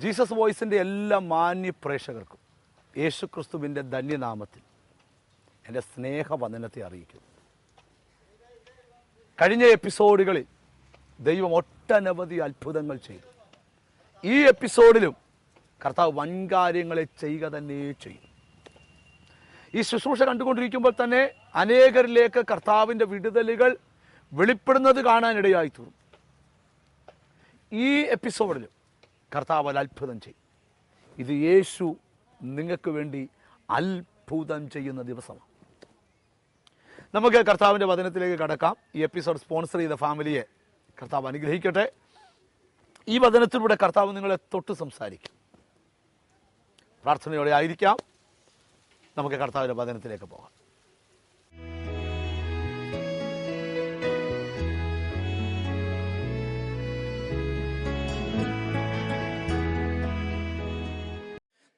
Jesus വോയിസിന്റെ എല്ലാ മാന്യ പ്രേക്ഷകർക്കും യേശു ക്രിസ്തുവിന്റെ ധന്യനാമത്തിൽ എന്റെ സ്നേഹവന്ദനത്തെ അറിയിക്കുന്നു. കഴിഞ്ഞ എപ്പിസോഡുകളിൽ ദൈവം ഒട്ടനവധി അത്ഭുതങ്ങൾ ചെയ്തു. ഈ എപ്പിസോഡിലും കർത്താവ് വൻകാര്യങ്ങളെ ചെയ്യുക തന്നെ ചെയ്യും ഈ ശുശ്രൂഷ കണ്ടുകൊണ്ടിരിക്കുമ്പോൾ തന്നെ അനേകരിലേക്ക് കർത്താവിന്റെ വിടുതലുകൾ വെളിപ്പെടുന്നത് കാണാനിടയായി തീർന്നു. ഈ എപ്പിസോഡിലും കർത്താവ് അത്ഭുതം ചെയ്യും. ഇത് യേശു നിങ്ങൾക്ക് വേണ്ടി അത്ഭുതം ചെയ്യുന്ന ദിവസമാണ്. നമുക്ക് കർത്താവിന്റെ വചനത്തിലേക്ക് കടക്കാം. ഈ എപ്പിസോഡ് സ്പോൺസർ ചെയ്ത ഫാമിലിയെ കർത്താവ് അനുഗ്രഹിക്കട്ടെ. ഈ വചനത്തിലൂടെ കർത്താവ് നിങ്ങളെ തൊട്ട് സംസാരിക്കും. പ്രാർത്ഥനയോടെ ആയിരിക്കാം. നമുക്ക് കർത്താവിന്റെ വചനത്തിലേക്ക് പോകാം.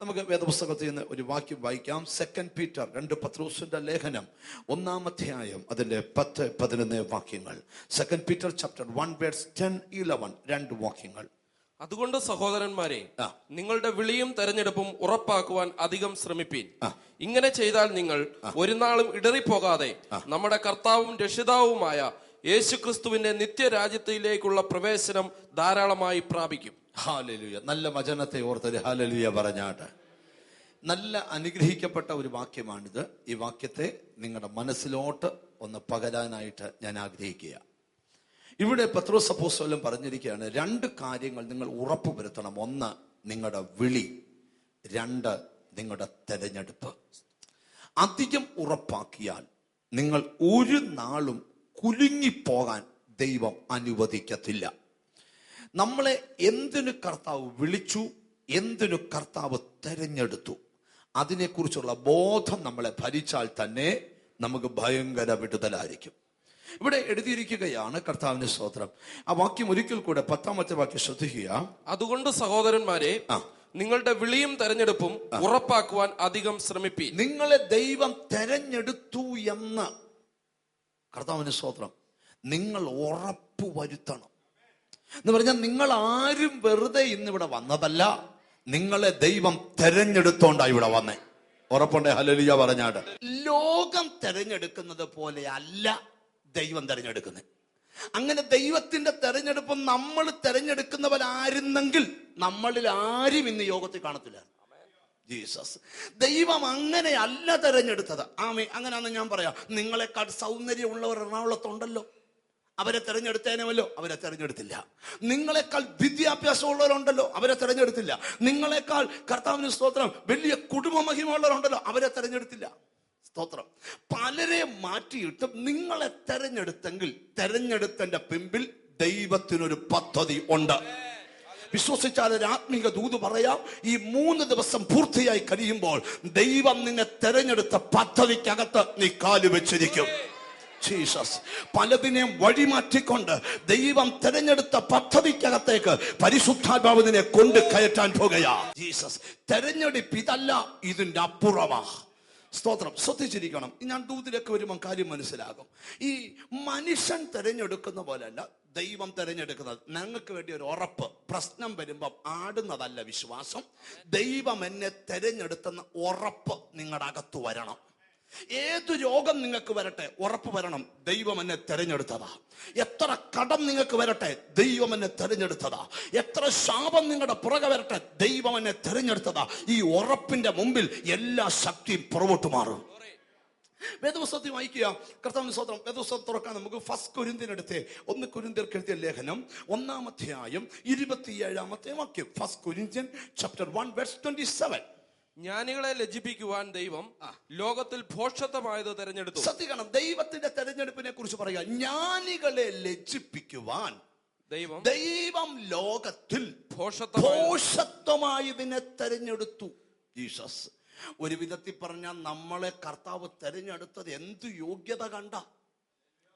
നമുക്ക് വേദപുസ്തകത്തിൽ നിന്ന് ഒരു വാക്യം വായിക്കാം. സെക്കൻഡ് പീറ്റർ രണ്ട് പത്രോസിന്റെ ലേഖനം ഒന്നാം അധ്യായം അതിന്റെ പത്ത് പതിനൊന്ന് വാക്യങ്ങൾ. Second Peter chapter one words ten eleven രണ്ട് വാക്യങ്ങൾ. അതുകൊണ്ട് സഹോദരന്മാരെ നിങ്ങളുടെ വിളിയും തെരഞ്ഞെടുപ്പും ഉറപ്പാക്കുവാൻ അധികം ശ്രമിപ്പീൻ. ഇങ്ങനെ ചെയ്താൽ നിങ്ങൾ ഒരു നാളും ഇടറിപ്പോകാതെ നമ്മുടെ കർത്താവും രക്ഷിതാവുമായ യേശുക്രിസ്തുവിന്റെ നിത്യരാജ്യത്തിലേക്കുള്ള പ്രവേശനം ധാരാളമായി പ്രാപിക്കും. ഹാലലുയ. നല്ല വചനത്തെ ഓർത്തൊരു ഹാലലുയ പറഞ്ഞാട്ട്. നല്ല അനുഗ്രഹിക്കപ്പെട്ട ഒരു വാക്യമാണിത്. ഈ വാക്യത്തെ നിങ്ങളുടെ മനസ്സിലോട്ട് ഒന്ന് പകരാനായിട്ട് ഞാൻ ആഗ്രഹിക്കുക ഇവിടെ പത്രോസ് അപ്പോസ്തലൻ പറഞ്ഞിരിക്കുകയാണ് രണ്ട് കാര്യങ്ങൾ നിങ്ങൾ ഉറപ്പ് വരുത്തണം ഒന്ന് നിങ്ങളുടെ വിളി. രണ്ട് നിങ്ങളുടെ തെരഞ്ഞെടുപ്പ്. അധികം ഉറപ്പാക്കിയാൽ നിങ്ങൾ ഒരു നാളും കുലുങ്ങിപ്പോകാൻ ദൈവം അനുവദിക്കത്തില്ല. നമ്മളെ എന്തിനു കർത്താവ് വിളിച്ചു എന്തിനു കർത്താവ് തെരഞ്ഞെടുത്തു? അതിനെക്കുറിച്ചുള്ള ബോധം നമ്മളെ ഭരിച്ചാൽ തന്നെ നമുക്ക് ഭയങ്കര വിടുതലായിരിക്കും. ഇവിടെ എഴുതിയിരിക്കുകയാണ് കർത്താവിന്റെ സ്തോത്രം. ആ വാക്യം ഒരിക്കൽ കൂടെ പത്താമത്തെ വാക്യം ശ്രദ്ധിക്കുക. അതുകൊണ്ട് സഹോദരന്മാരെ നിങ്ങളുടെ വിളിയും തെരഞ്ഞെടുപ്പും ഉറപ്പാക്കുവാൻ അധികം ശ്രമിപ്പി നിങ്ങളെ ദൈവം തെരഞ്ഞെടുത്തു എന്ന്. കർത്താവിന്റെ സ്തോത്രം. നിങ്ങൾ ഉറപ്പ് വരുത്തണം. എന്ന് പറഞ്ഞാൽ നിങ്ങൾ ആരും വെറുതെ ഇന്നിവിടെ വന്നതല്ല. നിങ്ങളെ ദൈവം തെരഞ്ഞെടുത്തോണ്ടാ ഇവിടെ വന്നേ. ഉറപ്പുണ്ടേ? ഹലലിയ പറഞ്ഞാട്. ലോകം തെരഞ്ഞെടുക്കുന്നത് പോലെ അല്ല ദൈവം തെരഞ്ഞെടുക്കുന്നത് അങ്ങനെ ദൈവത്തിന്റെ തെരഞ്ഞെടുപ്പ് നമ്മൾ തെരഞ്ഞെടുക്കുന്നവരായിരുന്നെങ്കിൽ നമ്മളിൽ ആരും ഇന്ന് യോഗത്തിൽ കാണത്തില്ല ജീസസ് ദൈവം അങ്ങനെയല്ല തെരഞ്ഞെടുത്തത്. ആമേ അങ്ങനെയാന്ന് ഞാൻ പറയാം. നിങ്ങളെക്കാൾ സൗന്ദര്യമുള്ളവർ എറണാകുളത്തുണ്ടല്ലോ. അവരെ തെരഞ്ഞെടുത്തേനുമല്ലോ. അവരെ തെരഞ്ഞെടുത്തില്ല. നിങ്ങളെക്കാൾ വിദ്യാഭ്യാസമുള്ളവരുണ്ടല്ലോ. അവരെ തിരഞ്ഞെടുത്തില്ല. നിങ്ങളെക്കാൾ കർത്താവിന് സ്തോത്രം വലിയ കുടുംബ മഹിമയുള്ളവരുണ്ടല്ലോ അവരെ തിരഞ്ഞെടുത്തില്ല. സ്തോത്രം. പലരെ മാറ്റിയിട്ടും നിങ്ങളെ തെരഞ്ഞെടുത്തെങ്കിൽ തെരഞ്ഞെടുത്തന്റെ പിമ്പിൽ ദൈവത്തിനൊരു പദ്ധതി ഉണ്ട്. വിശ്വസിച്ചാൽ ഒരു ആത്മീക ദൂത് പറയാം. ഈ മൂന്ന് ദിവസം പൂർത്തിയായി കഴിയുമ്പോൾ ദൈവം നിന്നെ തെരഞ്ഞെടുത്ത പദ്ധതിക്കകത്ത് നീ കാലു വെച്ചിരിക്കും. ജീസസ് പലതിനെയും വഴിമാറ്റിക്കൊണ്ട് ദൈവം തെരഞ്ഞെടുത്ത പദ്ധതിക്കകത്തേക്ക് പരിശുദ്ധാത്മാവ് നിന്നെ കൊണ്ട് കയറ്റാൻ പോകുകയാ. ജീസസ് തെരഞ്ഞെടുപ്പ് ഇതല്ല ഇതിന്റെ അപ്പുറമാ. സ്തോത്രം. ശ്രദ്ധിച്ചിരിക്കണം. ഞാൻ ദൂതിലേക്ക് വരുമ്പോൾ കാര്യം മനസ്സിലാകും. ഈ മനുഷ്യൻ തെരഞ്ഞെടുക്കുന്ന പോലെയല്ല ദൈവം തിരഞ്ഞെടുക്കുന്നത്. ഞങ്ങൾക്ക് വേണ്ടി ഒരു ഉറപ്പ്. പ്രശ്നം വരുമ്പം ആടുന്നതല്ല വിശ്വാസം. ദൈവം എന്നെ തെരഞ്ഞെടുത്തെന്ന ഉറപ്പ് നിങ്ങളുടെ അകത്ത് വരണം. ഏത് രോഗം നിങ്ങൾക്ക് വരട്ടെ ഉറപ്പ് വരണം. ദൈവം എന്നെ തെരഞ്ഞെടുത്തതാ. എത്ര കടം നിങ്ങൾക്ക് വരട്ടെ ദൈവം എന്നെ തെരഞ്ഞെടുത്തതാ. എത്ര ശാപം നിങ്ങളുടെ പുറകെ വരട്ടെ ദൈവം എന്നെ തെരഞ്ഞെടുത്തതാ. ഈ ഉറപ്പിന്റെ മുമ്പിൽ എല്ലാ ശക്തിയും പുറകോട്ട് മാറും. വേദപുസ്തകത്തിൽ വായിക്കുക. കർത്താവിന് സ്വത്രം വേദപുസ്തകം തുറക്കാൻ നമുക്ക് ഫസ്റ്റ് കുരിന്തിനടുത്തെ ഒന്ന് കുരിന്തിർക്ക് എഴുതിയ ലേഖനം ഒന്നാം അധ്യായം ഇരുപത്തിയേഴാമത്തെ വാക്യം. First Corinthians chapter one verse twenty seven ജ്ഞാനികളെ ലജിപ്പിക്കുവാൻ ദൈവം ലോകത്തിൽ ഭോഷത്വമായത് തെരഞ്ഞെടുത്തു. സത്യമാണ്. ദൈവത്തിന്റെ തെരഞ്ഞെടുപ്പിനെ കുറിച്ച് പറയുക. ജ്ഞാനികളെ ലജിപ്പിക്കുവാൻ ദൈവം ദൈവം ലോകത്തിൽ ഭോഷത്വമായതിനെ ഭോഷത്വമായി തെരഞ്ഞെടുത്തു. ജീസസ് ഒരു വിധത്തിൽ പറഞ്ഞാൽ നമ്മളെ കർത്താവ് തെരഞ്ഞെടുത്തത് എന്ത് യോഗ്യത കണ്ട?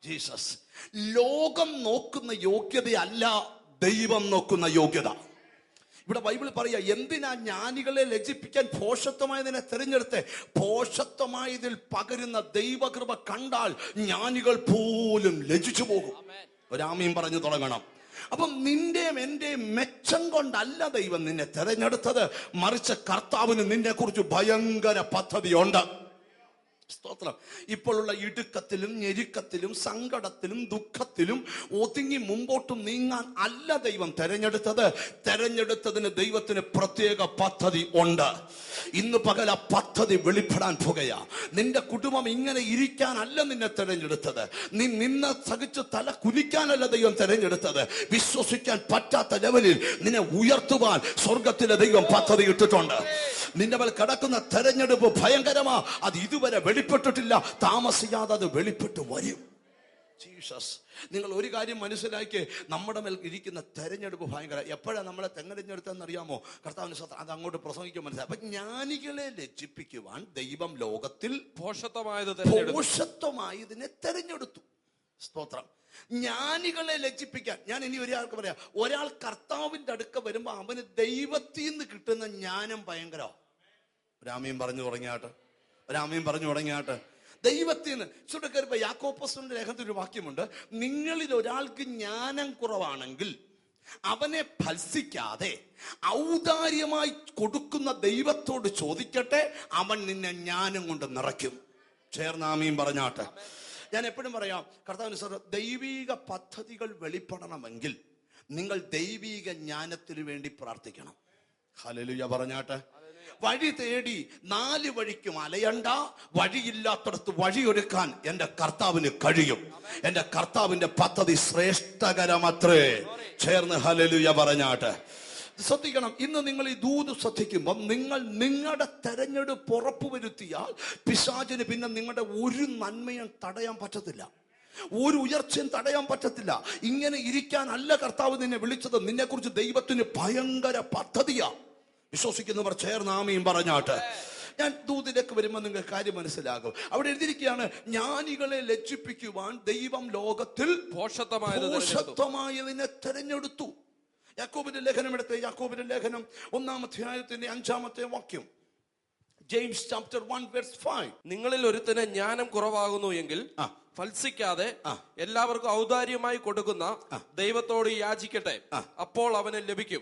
ജീസസ്. ലോകം നോക്കുന്ന യോഗ്യതയല്ല ദൈവം നോക്കുന്ന യോഗ്യത. ഇവിടെ ബൈബിൾ പറയുക എന്തിനാ ജ്ഞാനികളെ ലജിപ്പിക്കാൻ ഭോഷത്വമായതിനെ തിരഞ്ഞെടുത്ത്? ഭോഷത്വമായതിൽ പകരുന്ന ദൈവകൃപ കണ്ടാൽ ജ്ഞാനികൾ പോലും ലജിച്ചു പോകും. ഒരാമയും പറഞ്ഞു തുടങ്ങണം. അപ്പം നിന്റെയും എന്റെയും മെച്ചം കൊണ്ടല്ല ദൈവം നിന്നെ തെരഞ്ഞെടുത്തത്. മറിച്ച് കർത്താവിന് നിന്നെ കുറിച്ച് ഭയങ്കര പദ്ധതിയുണ്ട്. സ്തോത്രം. ഇപ്പോഴുള്ള ഇടുക്കത്തിലും ഞെരുക്കത്തിലും സങ്കടത്തിലും ദുഃഖത്തിലും ഒതുങ്ങി മുമ്പോട്ടും നീങ്ങാൻ അല്ല ദൈവം തെരഞ്ഞെടുത്തത്. തെരഞ്ഞെടുത്തതിന് ദൈവത്തിന് പ്രത്യേക പദ്ധതി ഉണ്ട്. ഇന്ന് പകല പദ്ധതി വെളിപ്പെടാൻ പോകയാ. നിന്റെ കുടുംബം ഇങ്ങനെ ഇരിക്കാനല്ല നിന്നെ തെരഞ്ഞെടുത്തത്. നീ നിന്ന് സഹിച്ച് തല കുലിക്കാനല്ല ദൈവം തെരഞ്ഞെടുത്തത്. വിശ്വസിക്കാൻ പറ്റാത്ത ലെവലിൽ നിന്നെ ഉയർത്തുവാൻ സ്വർഗത്തിലെ ദൈവം പദ്ധതി ഇട്ടിട്ടുണ്ട്. നിന്റെ മേൽ കിടക്കുന്ന തെരഞ്ഞെടുപ്പ് ഭയങ്കരമാ. അത് ഇതുവരെ വെളിപ്പെട്ടിട്ടില്ല. താമസിയാതെ അത് വെളിപ്പെട്ട് വരും. ജീസസ് നിങ്ങൾ ഒരു കാര്യം മനസ്സിലാക്കി നമ്മുടെ മേൽ ഇരിക്കുന്ന തെരഞ്ഞെടുപ്പ് ഭയങ്കര എപ്പോഴാണ് നമ്മളെ തെരഞ്ഞെടുത്തെന്ന് അറിയാമോ കർത്താവിന് സത്ര അത് അങ്ങോട്ട് പ്രസംഗിക്കാൻ മനസ്സിലായി. അപ്പൊ ജ്ഞാനികളെ ലജ്ജിപ്പിക്കുവാൻ ദൈവം ലോകത്തിൽ ഭോഷത്വമായത് തെരഞ്ഞെടുത്തു. പോഷത്വമായി ഇതിനെ തെരഞ്ഞെടുത്തു. സ്തോത്രം. ജ്ഞാനികളെ ലജ്ജിപ്പിക്കാൻ ഞാൻ ഇനി ഒരാൾക്ക് പറയാം. ഒരാൾ കർത്താവിന്റെ അടുക്ക വരുമ്പോൾ അവന് ദൈവത്തിൽ നിന്ന് കിട്ടുന്ന ജ്ഞാനം ഭയങ്കര രാമയും പറഞ്ഞു തുടങ്ങിയാട്ട്. രാമയും പറഞ്ഞു തുടങ്ങിയാട്ട്. ദൈവത്തിന് ചുരുക്കം കയറിപ്പോ യാക്കോപ്പസിന്റെ ലേഖനത്തിൽ ഒരു വാക്യമുണ്ട്. നിങ്ങളിൽ ഒരാൾക്ക് ജ്ഞാനം കുറവാണെങ്കിൽ അവനെ ഭത്സിക്കാതെ ഔദാര്യമായി കൊടുക്കുന്ന ദൈവത്തോട് ചോദിക്കട്ടെ അവൻ നിന്നെ ജ്ഞാനം കൊണ്ട് നിറയ്ക്കും. ചേർന്നാമീം പറഞ്ഞാട്ടെ. ഞാൻ എപ്പോഴും പറയാം കർത്താവിന് സർ ദൈവീക പദ്ധതികൾ വെളിപ്പെടണമെങ്കിൽ നിങ്ങൾ ദൈവീക ജ്ഞാനത്തിന് വേണ്ടി പ്രാർത്ഥിക്കണം. ഹലലുയ പറഞ്ഞാട്ടെ. വഴി തേടി നാല് വഴിക്കും അലയണ്ട. വഴിയില്ലാത്തടത്ത് വഴിയൊരുക്കാൻ എന്റെ കർത്താവിന് കഴിയും. എന്റെ കർത്താവിന്റെ പദ്ധതി ശ്രേഷ്ഠകരമത്രേ. ചേർന്ന് ഹലലുയ പറഞ്ഞാട്ടെ. ശ്രദ്ധിക്കണം ഇന്ന് നിങ്ങൾ ഈ ദൂത് ശ്രദ്ധിക്കുമ്പോൾ നിങ്ങൾ നിങ്ങളുടെ തെരഞ്ഞെടുപ്പ് ഉറപ്പുവരുത്തിയാൽ പിശാചിന് പിന്നെ നിങ്ങളുടെ ഒരു നന്മയും തടയാൻ പറ്റത്തില്ല. ഒരു ഉയർച്ചയും തടയാൻ പറ്റത്തില്ല. ഇങ്ങനെ ഇരിക്കാനല്ല കർത്താവ് നിന്നെ വിളിച്ചത്. നിന്നെക്കുറിച്ച് ദൈവത്തിന് ഭയങ്കര പദ്ധതിയാ. വിശ്വസിക്കുന്നവർ ചേർന്ന് ആമയും പറഞ്ഞാട്ട്. ഞാൻ ദൂതിലേക്ക് വരുമ്പോൾ നിങ്ങൾ കാര്യം മനസ്സിലാകും. അവിടെ എഴുതിയിരിക്കുകയാണ് ജ്ഞാനികളെ ലജ്ജിപ്പിക്കുവാൻ ദൈവം ലോകത്തിൽ പോഷത്വമായതിനെ തെരഞ്ഞെടുത്തു. യാക്കോബിന്റെ ലേഖനം എടുത്ത് യാക്കോബിന്റെ ലേഖനം ഒന്നാം അധ്യായത്തിന്റെ അഞ്ചാമത്തെ വാക്യം. James chapter one verse five. നിങ്ങളിൽ ഒരുത്തന് ജ്ഞാനം കുറവാകുന്നു എങ്കിൽ ആ. ഫത്സിക്കാതെ എല്ലാവർക്കും ഔദാര്യമായി കൊടുക്കുന്ന ദൈവത്തോട് യാചിക്കട്ടെ. അപ്പോൾ അവന് ലഭിക്കും.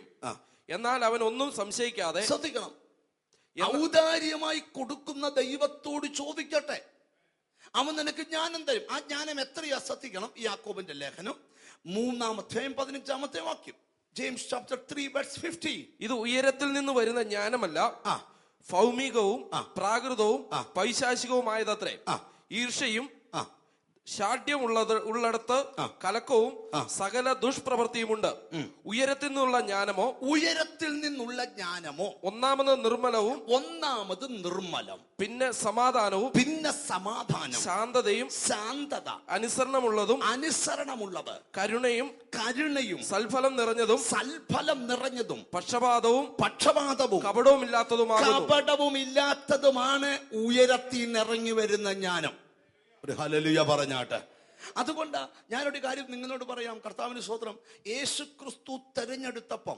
എന്നാൽ അവൻ ഒന്നും സംശയിക്കാതെ ശ്രദ്ധിക്കണം ഔദാര്യമായി കൊടുക്കുന്ന ദൈവത്തോട് ചോദിക്കട്ടെ അവൻ നിനക്ക് ജ്ഞാനം തരും ആ ജ്ഞാനം എത്രയാ ശ്രദ്ധിക്കണം ഈ യാക്കോബിന്റെ ലേഖനം മൂന്നാമത്തെയും പതിനഞ്ചാമത്തെ വാക്യം James chapter three verse fifty ഇത് ഉയരത്തിൽ നിന്ന് വരുന്ന ജ്ഞാനമല്ല ആ. ഭൗമികവും ആ. പ്രാകൃതവും ആ. പൈശാചികവുമായതത്രേ ആ. ഷാഠ്യമുള്ളത് ഉള്ളിടത്ത്. കലക്കവും. സകല ദുഷ്പ്രവൃത്തിയുമുണ്ട് ഉയരത്തിൽ നിന്നുള്ള ജ്ഞാനമോ? ഉയരത്തിൽ നിന്നുള്ള ജ്ഞാനമോ? ഒന്നാമത് നിർമ്മലവും ഒന്നാമത് നിർമ്മലം. പിന്നെ സമാധാനവും പിന്നെ സമാധാനം. ശാന്തതയും ശാന്തത. അനുസരണമുള്ളതും അനുസരണമുള്ളത്. കരുണയും കരുണയും. സൽഫലം നിറഞ്ഞതും സൽഫലം നിറഞ്ഞതും. പക്ഷപാതവും പക്ഷപാതവും. കപടവും ഇല്ലാത്തതുമാണ് കപടവും ഇല്ലാത്തതുമാണ് ഉയരത്തിൽ നിറങ്ങി വരുന്ന ജ്ഞാനം. ഒരു ഹലലുയ പറഞ്ഞാട്ട്. അതുകൊണ്ട് ഞാനൊരു കാര്യം നിങ്ങളോട് പറയാം. കർത്താവിന് സ്വോത്രം യേശു ക്രിസ്തു തെരഞ്ഞെടുത്തപ്പം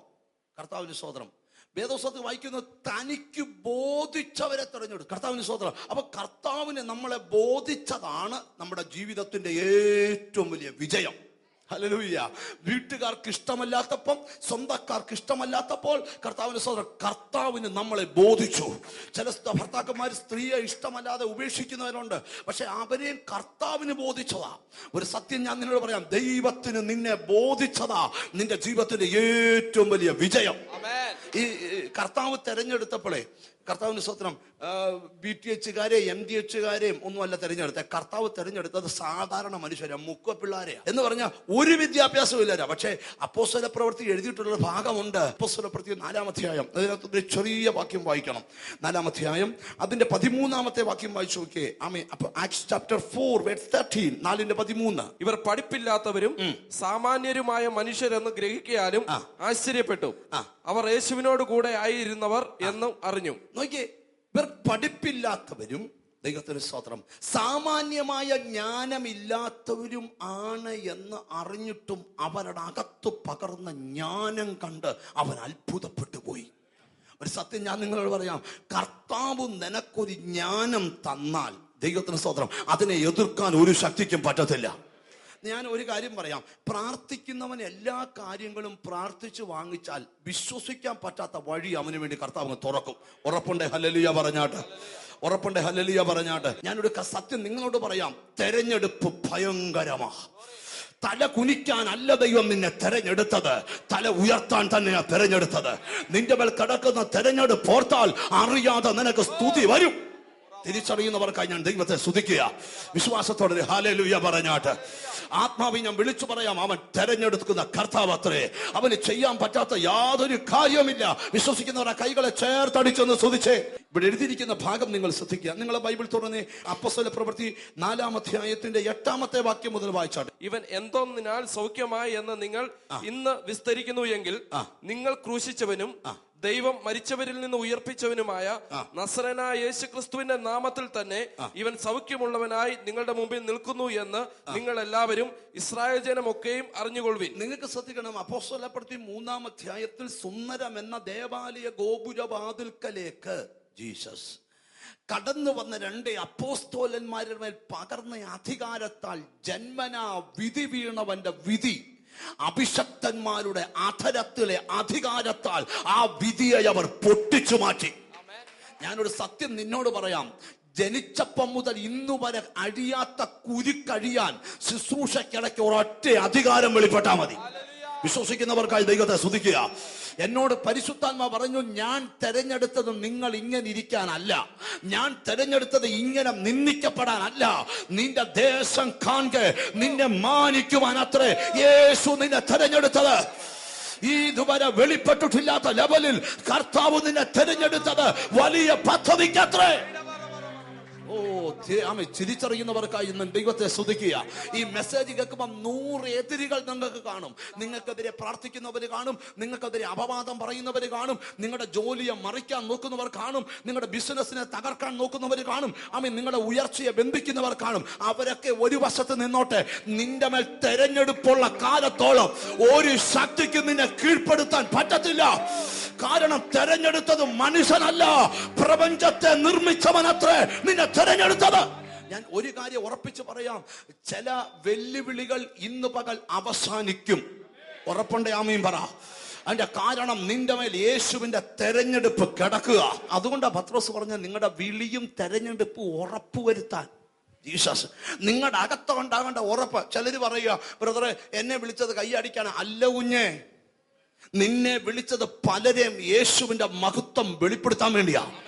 കർത്താവിന് സ്വോത്രം വേദോസ്വത്ത് വായിക്കുന്നത് തനിക്ക് ബോധിച്ചവരെ തെരഞ്ഞെടുത്തു. കർത്താവിന് സ്വോത്രം അപ്പൊ കർത്താവിനെ നമ്മളെ ബോധിച്ചതാണ് നമ്മുടെ ജീവിതത്തിന്റെ ഏറ്റവും വലിയ വിജയം. ഹല്ലേലൂയ. വീട്ടുകാർക്ക് ഇഷ്ടമല്ലാത്തപ്പം സ്വന്തക്കാർക്ക് ഇഷ്ടമല്ലാത്തപ്പോൾ കർത്താവിന് സ്വന്തം കർത്താവിന് നമ്മളെ ബോധിച്ചു. ചില ഭർത്താക്കന്മാർ സ്ത്രീയെ ഇഷ്ടമല്ലാതെ ഉപേക്ഷിക്കുന്നവരുണ്ട്. പക്ഷെ അവരെയും കർത്താവിന് ബോധിച്ചതാ. ഒരു സത്യം ഞാൻ നിന്നോട് പറയാം. ദൈവത്തിന് നിന്നെ ബോധിച്ചതാ. നിന്റെ ജീവിതത്തിന്റെ ഏറ്റവും വലിയ വിജയം. ഈ കർത്താവ് തെരഞ്ഞെടുത്തപ്പോഴേ കർത്താവിന് സ്വത്രം ബി ടി എച്ചുകാരെ എം ഡി എച്ചുകാരെയും ഒന്നുമല്ല തെരഞ്ഞെടുത്ത കർത്താവ് തെരഞ്ഞെടുത്തത് സാധാരണ മനുഷ്യരെ മുക്ക പിള്ളേരെയാ എന്ന് പറഞ്ഞാൽ ഒരു വിദ്യാഭ്യാസവും ഇല്ല പക്ഷേ അപ്പോസ്വല പ്രവൃത്തി എഴുതിയിട്ടുള്ള ഭാഗമുണ്ട്. അപ്പോസ്വല പ്രവൃത്തി നാലാം അധ്യായം. അതിനകത്ത് ഒരു ചെറിയ വാക്യം വായിക്കണം. നാലാം അധ്യായം അതിന്റെ പതിമൂന്നാമത്തെ വാക്യം വായിച്ചു നോക്കിയേ. ആമേ അപ്പൊ ആക്സ് ചാപ്റ്റർ ഫോർ തേർട്ടീൻ നാലിന്റെ പതിമൂന്ന്. ഇവർ പഠിപ്പില്ലാത്തവരും സാമാന്യരുമായ മനുഷ്യരെന്ന് ഗ്രഹിക്കാനും ആശ്ചര്യപ്പെട്ടു. അവർ യേശുവിനോട് കൂടെ ആയിരുന്നവർ എന്നും അറിഞ്ഞു. നോക്കിയേ ഇവർ പഠിപ്പില്ലാത്തവരും ദൈവത്തിന് സ്തോത്രം സാമാന്യമായ ജ്ഞാനമില്ലാത്തവരും ആണ് എന്ന് അറിഞ്ഞിട്ടും അവരുടെ അകത്ത് പകർന്ന ജ്ഞാനം കണ്ട് അവൻ അത്ഭുതപ്പെട്ടു പോയി. ഒരു സത്യം ഞാൻ നിങ്ങളോട് പറയാം കർത്താവ് നിനക്കൊരു ജ്ഞാനം തന്നാൽ ദൈവത്തിന് സ്തോത്രം അതിനെ എതിർക്കാൻ ഒരു ശക്തിക്കും പറ്റത്തില്ല. ഞാൻ ഒരു കാര്യം പറയാം. പ്രാർത്ഥിക്കുന്നവൻ എല്ലാ കാര്യങ്ങളും പ്രാർത്ഥിച്ചു വാങ്ങിച്ചാൽ വിശ്വസിക്കാൻ പറ്റാത്ത വഴി അവന് വേണ്ടി കർത്താവ് തുറക്കും. ഉറപ്പുണ്ട്? ഹല്ലലിയ പറഞ്ഞാട്ട്. ഉറപ്പുണ്ട്? ഹല്ലലിയ പറഞ്ഞാട്ട്. ഞാനൊരു സത്യം നിങ്ങളോട് പറയാം. തെരഞ്ഞെടുപ്പ് ഭയങ്കരമാ. തല കുനിക്കാൻ അല്ല ദൈവം നിന്നെ തെരഞ്ഞെടുത്തത്. തല ഉയർത്താൻ തന്നെയാ തെരഞ്ഞെടുത്തത്. നിന്റെ മേൽ കിടക്കുന്ന തെരഞ്ഞെടുപ്പ് ഓർത്താൽ അറിയാതെ നിനക്ക് സ്തുതി വരും. തിരിച്ചറിയുന്നവർക്കായി ഞാൻ ദൈവത്തെ സ്തുതിക്കുക. വിശ്വാസത്തോടെ ഹാലലുയ പറഞ്ഞാട്ട്. ആത്മാവി ഞാൻ വിളിച്ചു പറയാം അവൻ തെരഞ്ഞെടുക്കുന്ന കർത്താവ് അത്രേ. അവന് ചെയ്യാൻ പറ്റാത്ത യാതൊരു കാര്യമില്ല വിശ്വസിക്കുന്നവർ ആ കൈകളെ ചേർത്തടിച്ചെന്ന് സ്തുതിച്ചേ. ഇവിടെ എഴുതിയിരിക്കുന്ന ഭാഗം നിങ്ങൾ ശ്രദ്ധിക്കുക. നിങ്ങളെ ബൈബിൾ തുറന്ന് അപ്പസ്വല പ്രവൃത്തി നാലാം അധ്യായത്തിന്റെ എട്ടാമത്തെ വാക്യം മുതൽ വായിച്ചാട്ടെ. ഇവൻ എന്തൊന്നിനാൽ സൗഖ്യമായി എന്ന് നിങ്ങൾ ഇന്ന് വിസ്തരിക്കുന്നു എങ്കിൽ നിങ്ങൾ ക്രൂശിച്ചവനും ദൈവം മരിച്ചവരിൽ നിന്ന് ഉയർപ്പിച്ചവനുമായ നസറനായ യേശു ക്രിസ്തുവിന്റെ നാമത്തിൽ തന്നെ ഇവൻ സൗഖ്യമുള്ളവനായി നിങ്ങളുടെ മുമ്പിൽ നിൽക്കുന്നു എന്ന് നിങ്ങൾ എല്ലാവരും ഇസ്രായേൽ ജനമൊക്കെയും അറിഞ്ഞുകൊള്ളുവിൻ. നിങ്ങൾക്ക് ശ്രദ്ധിക്കണം അപ്പോസ്വലപ്പെടുത്തി മൂന്നാം അധ്യായത്തിൽ സുന്ദരം എന്ന ദേവാലയ ഗോപുരവാതിൽക്കലേക്ക് ജീസസ് കടന്നു വന്ന രണ്ട് അപ്പോസ്തോലന്മാരുടെ മേൽ പകർന്ന അധികാരത്താൽ ജന്മനാ വിധി വീണവന്റെ വിധി. അഭിഷക്തന്മാരുടെ അധരത്തിലെ അധികാരത്താൽ ആ വിധിയെ അവർ പൊട്ടിച്ചു മാറ്റി. ഞാനൊരു സത്യം നിന്നോട് പറയാം. ജനിച്ചപ്പം മുതൽ ഇന്നു വരെ അഴിയാത്ത കുരുക്കഴിയാൻ ശുശ്രൂഷക്കിടയ്ക്ക് ഒരൊറ്റ അധികാരം വെളിപ്പെട്ടാൽ മതി. വിശ്വസിക്കുന്നവർക്കായി ദൈവത്തെ സ്തുതിക്കുക. എന്നോട് പരിശുദ്ധാത്മ പറഞ്ഞു ഞാൻ തെരഞ്ഞെടുത്തത് നിങ്ങൾ ഇങ്ങനെ ഇരിക്കാനല്ല. ഞാൻ തെരഞ്ഞെടുത്തത് ഇങ്ങനെ നിന്ദിക്കപ്പെടാനല്ല. നിന്റെ ദേശം കാണെ നിന്നെ മാനിക്കുവാൻ അത്രേ യേശു നിന്നെ തെരഞ്ഞെടുത്തത്. ഇതുവരെ വെളിപ്പെട്ടിട്ടില്ലാത്ത ലെവലിൽ കർത്താവ് നിന്നെ തെരഞ്ഞെടുത്തത് വലിയ പദ്ധതിക്കത്രേ. ആമേ തിരിച്ചറിയുന്നവർക്കായി ഇന്ന് ദൈവത്തെ സ്തുതിക്കുക. ഈ മെസ്സേജ് കേൾക്കുമ്പോൾ നൂറ് എതിരികൾ നിങ്ങൾക്ക് കാണും. നിങ്ങൾക്കെതിരെ പ്രാർത്ഥിക്കുന്നവർ കാണും. നിങ്ങൾക്കെതിരെ അപവാദം പറയുന്നവർ കാണും. നിങ്ങളുടെ ജോലിയെ മറിക്കാൻ നോക്കുന്നവർ കാണും. നിങ്ങളുടെ ബിസിനസ്സിനെ തകർക്കാൻ നോക്കുന്നവർ കാണും. ആമേ നിങ്ങളുടെ ഉയർച്ചയെ ബന്ധിക്കുന്നവർ കാണും. അവരൊക്കെ ഒരു വശത്ത് നിന്നോട്ടെ. നിന്റെ മേൽ തെരഞ്ഞെടുപ്പുള്ള കാലത്തോളം ഒരു ശക്തിക്ക് നിന്നെ കീഴ്പ്പെടുത്താൻ പറ്റത്തില്ല. കാരണം തെരഞ്ഞെടുത്തത് മനുഷ്യനല്ല. പ്രപഞ്ചത്തെ നിർമ്മിച്ചവനത്രേ. നിന്നെ തെരഞ്ഞെടുത്തത് ഞാൻ ഒരു കാര്യം ഉറപ്പിച്ച് പറയാം. ചില വെല്ലുവിളികൾ ഇന്ന് പകൽ അവസാനിക്കും. ഉറപ്പുണ്ട് ആമയും പറ. അതിന്റെ കാരണം നിന്റെ മേൽ യേശുവിന്റെ തെരഞ്ഞെടുപ്പ് കിടക്കുക. അതുകൊണ്ട് പത്രോസ് പറഞ്ഞ നിങ്ങളുടെ വിളിയും തെരഞ്ഞെടുപ്പും ഉറപ്പുവരുത്താൻ ജീസസ് നിങ്ങളുടെ അകത്തുണ്ടാകേണ്ട ഉറപ്പ്. ചിലര് പറയുക ബ്രദറെ എന്നെ വിളിച്ചത് കൈയടിക്കാൻ അല്ല കുഞ്ഞേ. നിന്നെ വിളിച്ചത് പലരെയും യേശുവിന്റെ മഹത്വം വെളിപ്പെടുത്താൻ വേണ്ടിയാ.